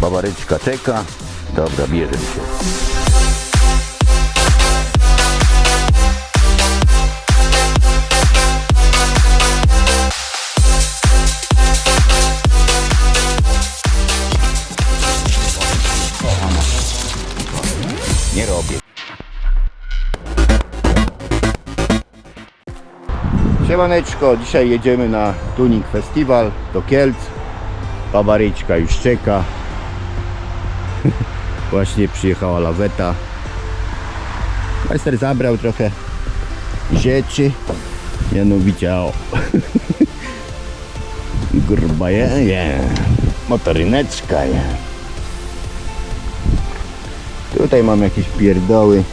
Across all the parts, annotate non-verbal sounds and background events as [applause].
Babaryczka czeka. Dobra, bierze się. Nie robię. Siemaneczko, dzisiaj jedziemy na Tuning Festival do Kielc. Babaryczka już czeka. [laughs] Właśnie przyjechała laweta. Majster zabrał trochę rzeczy. Mianowicie o. [laughs] Gruba je, je. Motoryneczka je. Tutaj mam jakieś pierdoły.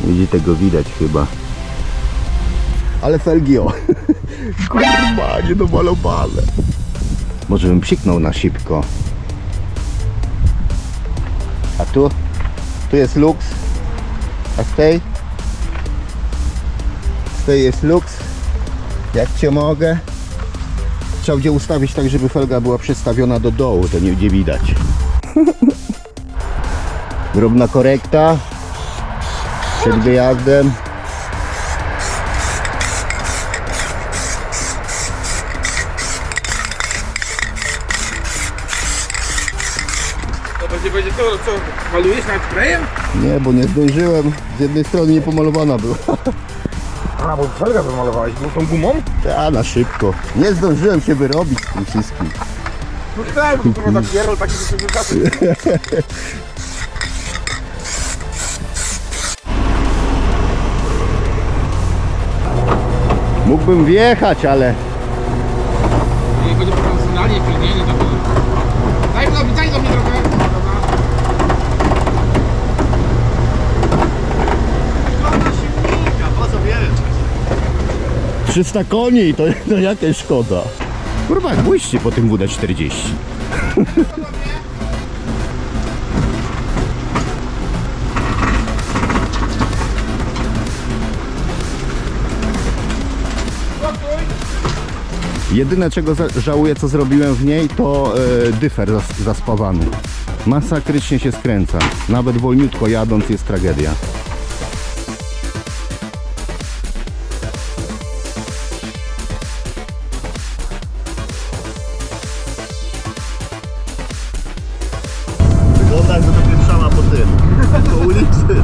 Będzie tego widać chyba. Ale felgi o. [laughs] Kurwa, niedomalowane. Może bym psiknął na szybko. Tu? Tu jest lux. A z tej? Z tej jest lux. Jak cię mogę? Trzeba gdzie ustawić tak, żeby felga była przestawiona do dołu, to nie będzie widać. [laughs] Drobna korekta. Przed wyjazdem. Będzie, to, co malujesz nad krajem? Nie, bo nie zdążyłem. Z jednej strony nie pomalowana była. A, bo felga wymalowałeś, bo tą gumą? A, na szybko. Nie zdążyłem się wyrobić z tym wszystkim. No tak, bo to chyba tak pierol taki, wystarczy. Mógłbym wjechać, ale Nie będzie profesjonalnie, pilnie, nie tak. Daj do mnie, daj do mnie trochę. Dobra. 300 koni to, [laughs] to jakaś szkoda. Kurwa, błyszczy po tym WD-40. Jedyne czego żałuję co zrobiłem w niej to e, dyfer zas- zaspawany. Masakrycznie się skręca. Nawet wolniutko jadąc jest tragedia. Wygląda jakby to pieprzała po tym, po ulicy.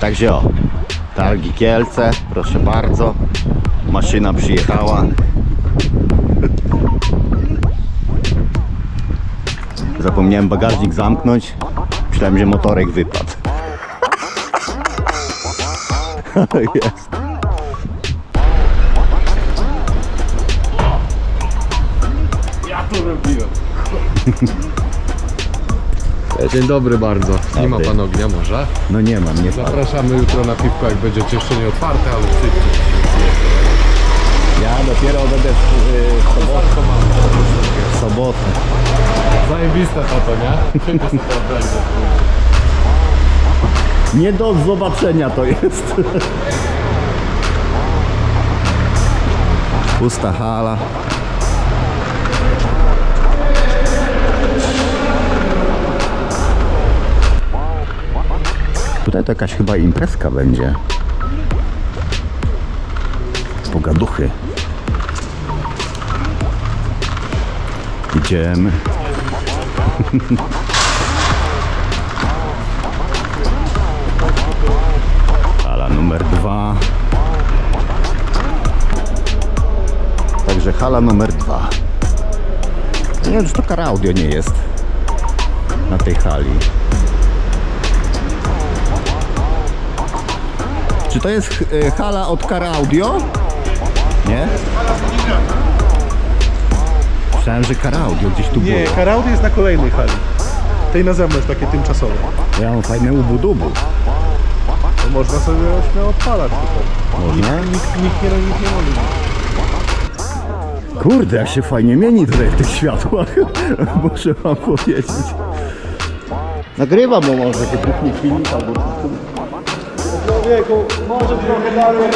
Także o, targi Kielce, proszę bardzo. Maszyna przyjechała. Zapomniałem bagażnik zamknąć. Myślałem, że motorek wypadł. [laughs] Jest. Ja to robiłem. Dzień dobry bardzo. Nie ma Dobry. pan ognia może? No nie mam, nie Zapraszamy jutro na piwko, jak będziecie jeszcze nie otwarte, ale przyjdźcie. Ja dopiero będę w, y, w sobotę. W sobotę. Zajebiste to to, nie? Sobie to będzie. Nie do zobaczenia to jest. Pusta hala. To jakaś chyba imprezka będzie. Pogaduchy. Idziemy. [laughs] Hala numer dwa. Także hala numer dwa. Nie wiem, czy to kara audio nie jest na tej hali. Czy to jest e, hala od Car Audio? Nie? Myślałem, że Car Audio gdzieś tu Nie, było. Karaudy jest na kolejnej hali. Tej na zewnątrz, takie tymczasowe. Ja mam fajne ubudubu. To można sobie śmiało odpalać tutaj. Można? Nikt, nikt, nie, nikt nie może. Kurde, jak się fajnie mieni tutaj w tych światłach. [laughs] Muszę wam powiedzieć. Nagrywam, bo może się kuchnie filmik albo... Człowieku, może trochę dalej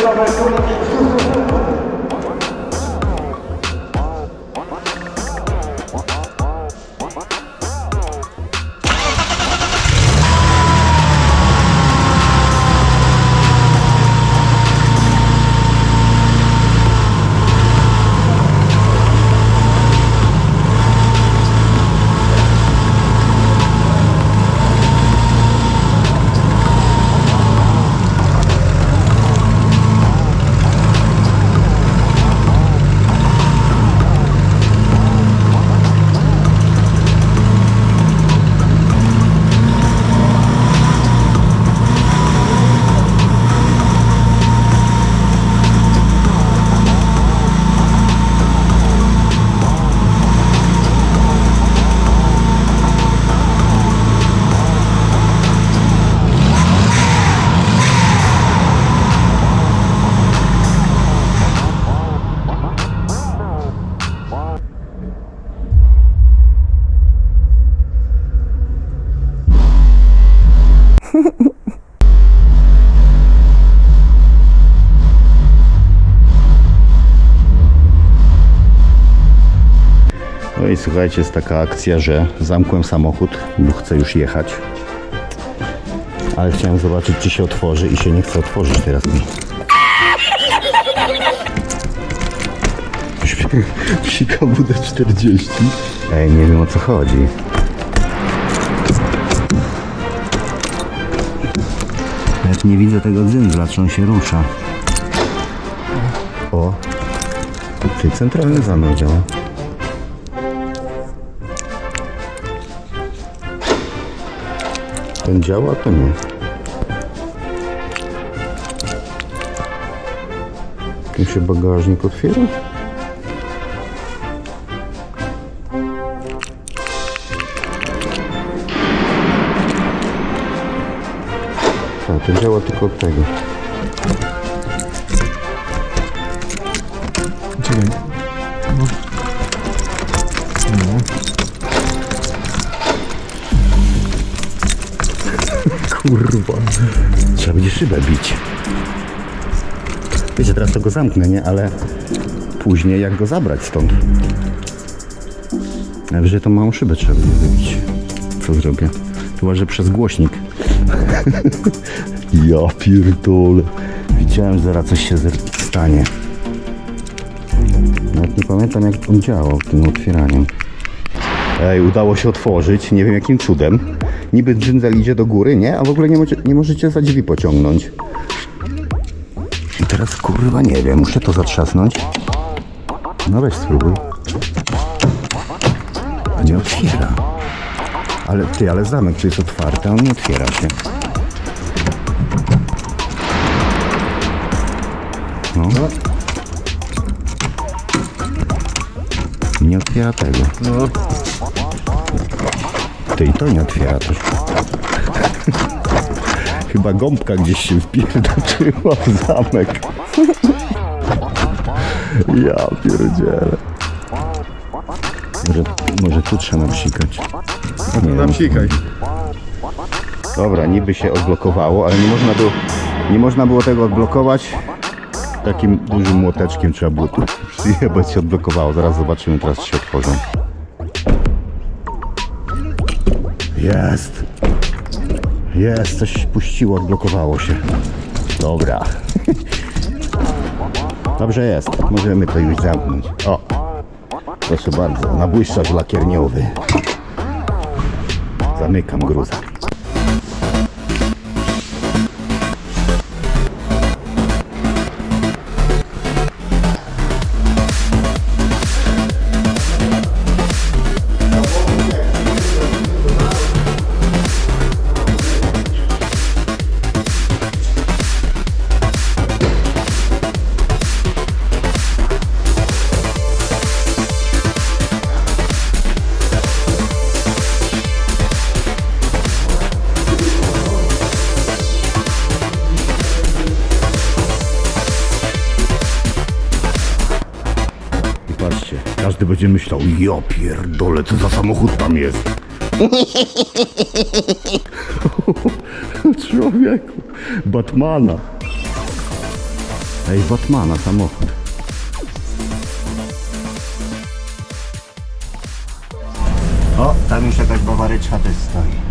No i słuchajcie, jest taka akcja, że zamkłem samochód, bo chcę już jechać. Ale chciałem zobaczyć, czy się otworzy i się nie chce otworzyć teraz mi. [laughs] Psika WD-40. Ej, nie wiem o co chodzi. Nawet nie widzę tego dzyndzla, czy on się rusza. O! Ty centralny zamek działa. Ten działa, to nie. Tu się bagażnik otwiera? Tak, to działa tylko od tego. Kurwa. Trzeba będzie szybę bić. Wiecie, teraz to go zamknę, nie? Ale później jak go zabrać stąd? Najwyżej tą małą szybę trzeba będzie wybić. Co zrobię? Chyba, że przez głośnik. [laughs] ja pierdolę. Widziałem, że zaraz coś się stanie. Nawet nie pamiętam jak on działał tym otwieraniem. Ej, udało się otworzyć, nie wiem jakim cudem. Niby dżindzel idzie do góry, nie? A w ogóle nie, nie możecie za drzwi pociągnąć. I teraz kurwa nie wiem, muszę to zatrzasnąć. No weź spróbuj. A nie otwiera. Ale ty, ale zamek tu jest otwarty, a on nie otwiera się. No. Nie otwiera tego. No, Ty i to nie otwiera też. [laughs] Chyba gąbka gdzieś się wpierdaczyła w zamek. [laughs] ja pierdzielę. Może, może tu trzeba psikać. Nie tam wiem. sikaj. Dobra, niby się odblokowało, ale nie można było, nie można było tego odblokować. Takim dużym młoteczkiem trzeba było tu przyjebać się odblokowało. Zaraz zobaczymy, teraz się otworzą. Jest. Jest, coś puściło, odblokowało się. Dobra. [laughs] Dobrze jest, możemy to już zamknąć. O, proszę bardzo, nabłyszczacz lakierniowy. Zamykam gruza. Ty będzie myślał, ja pierdolę, co za samochód tam jest. [laughs] Człowieku, Batmana. Ej, Batmana samochód. O, tam już jakaś bawaryczka też stoi.